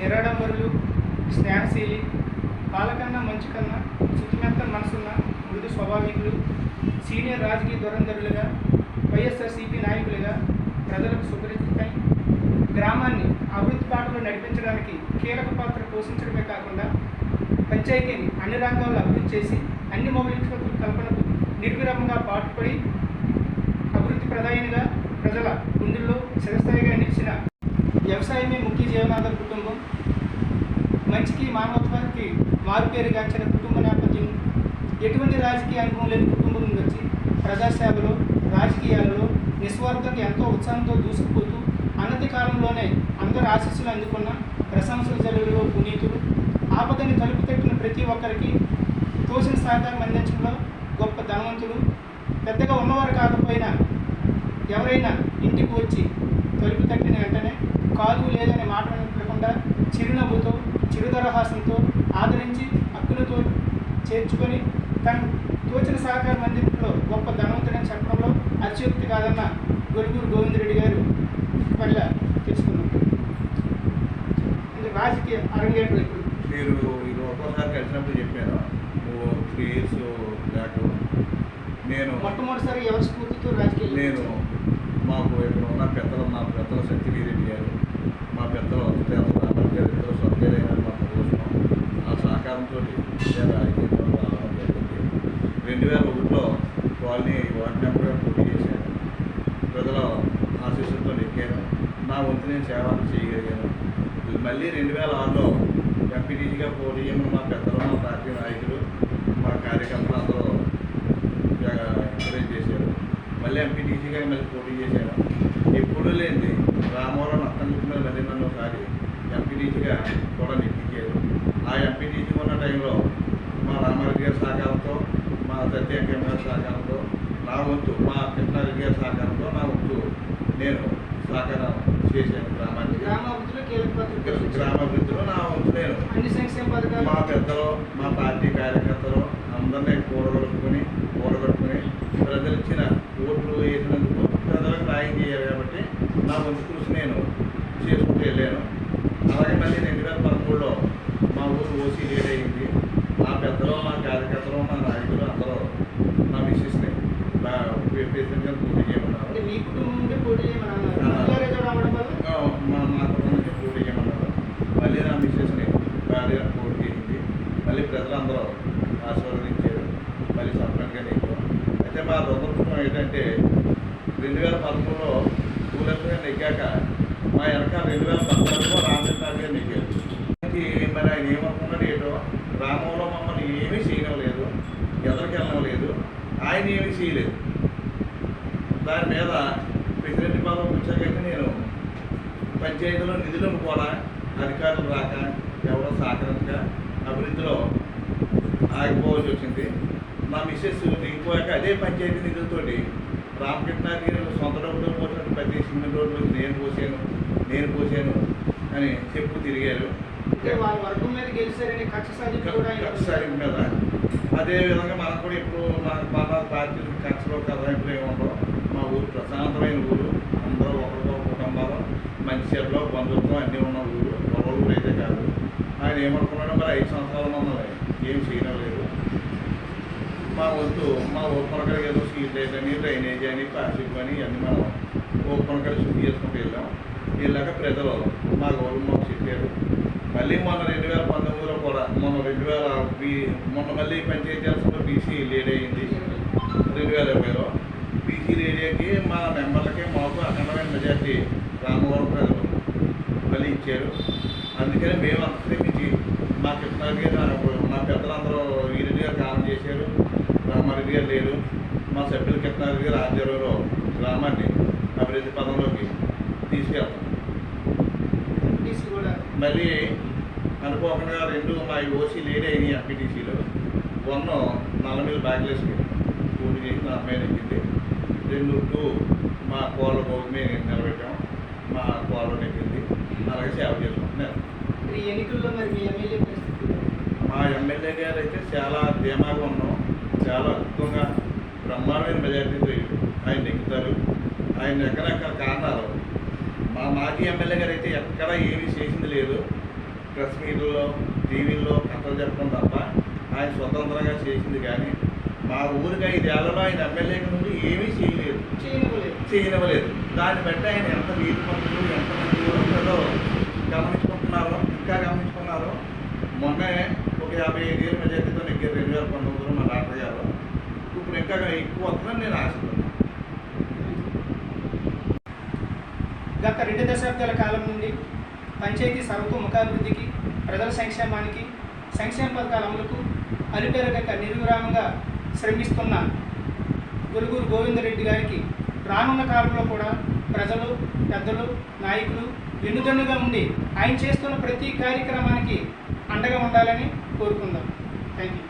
నిరాడంబరులు స్నేహశీలి పాలకన్నా మంచి కన్నా శుతిమెత్త మనసున్న మృదు స్వాభావికులు సీనియర్ రాజకీయ దురంధరులుగా వైఎస్ఆర్సీపీ నాయకులుగా ప్రజలకు సుపరిచితమై గ్రామాన్ని అభివృద్ధి పాటలో నడిపించడానికి కీలక పాత్ర పోషించడమే కాకుండా పంచాయతీని అన్ని రంగాల్లో అభివృద్ధి చేసి అన్ని మౌలిక కల్పనకు నిర్విరామంగా పాటుపడి అభివృద్ధి ప్రధానిగా ప్రజల గుండెల్లో చిరస్థాయిగా నిలిచిన వ్యవసాయమే ముఖ్య జీవనాధారం. మానవత్వానికి మారుపేరుగాంచిన కుటుంబ నేపథ్యం ఎటువంటి రాజకీయ అనుభవం లేని కుటుంబం వచ్చి ప్రజాసేవలో రాజకీయాలలో నిస్వార్థంగా ఎంతో ఉత్సాహంతో దూసుకుపోతూ అన్నతి కాలంలోనే అందరి ఆశీస్సులు అందుకున్న ప్రశంసల జల్లులో పునీతులు ఆపదని తలుపు తట్టిన ప్రతి ఒక్కరికి తోసిన సహకారం అందించడంలో గొప్ప ధనవంతులు పెద్దగా ఉన్నవారు కాకపోయినా ఎవరైనా ఇంటికి వచ్చి తలుపు తట్టిన వెంటనే కాదు లేదనే మాట వినకుండా చిరునవ్వుతో చిరుదరహాసంతో ఆదరించి హక్కులతో చేర్చుకొని తను తోచిన సహకారం అందించడంలో గొప్ప ధనవంతుడని చెప్పడంలో అత్యుక్తి కాదన్న గొడుగురు గోవిందరెడ్డి గారు వల్ల తెలుసుకున్నాం రాజకీయ అరంగేట్రం ఇప్పుడు. మీరు ఇది ఒక్కోసారి కలిసినప్పుడు చెప్పాను నువ్వు త్రీ ఇయర్స్ బ్యాక్ నేను మొట్టమొదటిసారి ఎవరి స్ఫూర్తితో రాజకీయాలు నేను మాకు ఇక్కడ ఉన్న పెద్దలు మా పెద్దలు సత్యవీరెడ్డి గారు మా పెద్దలు రామన్ గారు ఇద్దరు దాంతో నేను రాజకీయంలో రావడం జరిగింది. రెండు వేల ఒకటిలో వాళ్ళని వార్డు మెంబర్గా పోటీ చేశాను ప్రజల ఆశీస్సులతో ఎక్కాను నా వంతు నేను సేవలు చేయగలిగాను. మళ్ళీ రెండు వేల ఆరులో ఎంపీటీసీగా పోటీ చేయమని మా పెద్దలు మా పార్టీ నాయకులు మా కార్యకర్తలు అందరూ ఎంకరేజ్ చేశారు. మళ్ళీ ఎంపీటీసీగా మళ్ళీ పోటీ చేశాను ఎప్పుడూ లేనిది రామవరం అత్తం మీద మళ్ళీ నన్ను ఒకసారి ఎంపీటీసీగా కూడా నెట్టించారు ఎంపీటీసీ ఉన్న టైంలో మా రామారెడ్డి గారి సహకారంతో మా సత్యంక గారి సహకారంతో నా వంతు మా కృష్ణారెడ్డి గారి సహకారంతో నా వంతు నేను సహకారం చేశాను గ్రామానికి. గ్రామాభివృద్ధిలో నా వంతు నేను మా పెద్దలు మా పార్టీ కార్యకర్తలు అందరినీ కూడగొట్టుకుని కూడగొట్టుకుని ప్రజలు ఇచ్చిన ఓట్లు వేసినందుకు ప్రజలకు న్యాయం చేయాలి కాబట్టి నా వంతు కృషి నేను చేసుకుంటూ వెళ్ళాను అలాగే మళ్ళీ రెండు వేల పదమూడులో మా ఊరు ఓసీ లీడ్ అయింది మా పెద్దలు మా కార్యకర్తలు మా నాయకులు అందరూ నా మిస్సెస్ని నా ప్రెసిడెంట్గా పోటీ చేయమన్నారు అంటే మీ కుటుంబం నుండి పోటీ చేయమన్నారు రంగారెడ్డి రావడం వల్ల ఆ, మా మా కుటుంబం నుంచి పోటీ చేయమన్నారు మళ్ళీ నా మిస్సెస్ని భార్య పోటీ మళ్ళీ ప్రజలందరూ ఆశీర్వదించారు. మళ్ళీ సర్పంచ్గా నీకు. అయితే మా దురదృష్టం ఏంటంటే రెండు వేల పదమూడులో కూలర్గా నెగ్గాక మా వెనక రెండు వేల పద్నాలుగులో రామచంద్ర గారు నెగ్గారు మరి ఆయన ఏమనుకున్నాడు ఏంటో గ్రామంలో మమ్మల్ని ఏమీ చేయలేదు ఎదరికి వెళ్ళలేదు ఆయన ఏమీ చేయలేదు. దాని మీద ప్రెసిడెంట్ పదవి వచ్చాకైతే నేను పంచాయతీలో నిధులను కూడా అధికారులు రాక ఎవరో సహకరించక అభివృద్ధిలో ఆగిపోవాల్సి వచ్చింది. మా మిస్సెస్ దిగిపోయాక అదే పంచాయతీ నిధులతోటి రామకృష్ణారెడ్డి గారు సొంత డబ్బుతో పోసినట్టు ప్రతి సిమెంట్ రోడ్లు నేను పోసాను నేను పోసాను అని చెప్పు తిరిగారు. అంటే వాళ్ళ వర్గం మీద గెలిచారని కక్ష సాధింపు మీద అదే విధంగా మనం కూడా ఇప్పుడు మన మన పార్టీలు కక్షలో కథాయింపులు ఏమి ఉండవు. మా ఊరు ప్రశాంతమైన ఊరు. మంచి బంధుత్వం అన్నీ ఉన్న ఊరు ఒక ఊరు అయితే కాదు. ఆయన ఏమనుకున్నాడో మరి ఐదు సంవత్సరాల మమ్మల్ని ఏం చేయడం లేదు. మా వద్దు మా ఓపెనకడికి ఏదో సీట్ అని డ్రైనేజ్ అని ప్లాస్టిక్ అని అన్నీ మనం ఓపెనకడి శుద్ధి చేసుకుంటూ వెళ్ళాం. వెళ్ళాక ప్రజలు మా గౌరవం మాకు చెప్పారు. మళ్ళీ మొన్న రెండు వేల పంతొమ్మిదిలో కూడా మొన్న రెండు వేల బీ- మొన్న మళ్ళీ పంచాయతీ రాష్ట్రంలో బీసీ లీడ్ అయ్యింది రెండు వేల ఇరవైలో. బీసీ ఏరియాకి మా మెంబర్లకి మాకు అఖండమైన మెజార్టీ. రామవరం ఇచ్చారు. అందుకని మేము అంతరించి మా కృష్ణారెడ్డి గారు నా- మా పెద్దలందరూ వీరిని గారు కాలం చేశారు. రామారెడ్డి గారు లేరు. మా సభ్యులు కిట్నారెడ్డి గారు ఆధ్వర్యంలో గ్రామాన్ని అభివృద్ధి పదంలోకి తీసుకెళ్తాం. ఎంపీటీసీ మళ్ళీ అనుకోకుండా రెండు మా ఓసీ లేడే అయినాయి ఎంపీటీసీలో వన్ నల్లమీద బ్యాక్లెస్కి పూర్తి చేసి నా అమ్మాయి నెగ్గింది రెండు టూ మా కోళ్ళ గౌతమి నిలబెట్టాం. మా కోళ్ళని అలాగే సేవ చేసుకుంటున్నాను మరి ఈ ఎన్నికల్లో మరి మీ ఎమ్మెల్యే పరిస్థితి? మా ఎమ్మెల్యే గారు అయితే చాలా ధీమాగా ఉన్నాం. చాలా అద్భుతంగా బ్రహ్మాండమైన మెజార్టీతో ఆయన నెగ్గుతారు ఆయన ఎక్కడెక్కడ కారణాలు. మా మాజీ ఎమ్మెల్యే గారు అయితే ఎక్కడ ఏమీ చేసింది లేదు. ప్రెస్ మీట్లో టీవీల్లో కథలు చెప్పడం తప్ప ఆయన స్వతంత్రంగా చేసింది కానీ మా ఊరికి ఐదేళ్ళలో ఆయన ఎమ్మెల్యేకి నుండి ఏమీ చేయలేదు. చేయనివ్వలేదు. చేయనివ్వలేదు. దాన్ని బట్టి ఆయన ఎంత నీతి పనులు ఎంత మంది కూడా ప్రజలు గమనించుకుంటున్నారో ఇంకా గమనించుకున్నారో మొన్నే ఒక యాభై ఐదు ఏళ్ళ మెజార్టీతో నెగ్గారు రెండు వేల పంతొమ్మిదిలో మా డాక్టర్ గారు ఇప్పుడు ఇంకా ఎక్కువ అవుతుందని నేను ఆశిస్తున్నాను గత రెండు దశాబ్దాల కాలం నుండి పంచాయతీ సర్వతోముఖాభివృద్ధికి ప్రజల సంక్షేమానికి సంక్షేమ పథకాల అమలుకు అలిపెరగక నిర్విరామంగా శ్రమిస్తున్న గురుగురు గోవిందరెడ్డి గారికి రానున్న కాలంలో కూడా ప్రజలు పెద్దలు నాయకులు వెన్నుదన్నుగా ఉండి ఆయన చేస్తున్న ప్రతి కార్యక్రమానికి అండగా ఉండాలని కోరుకుందాం. Thank you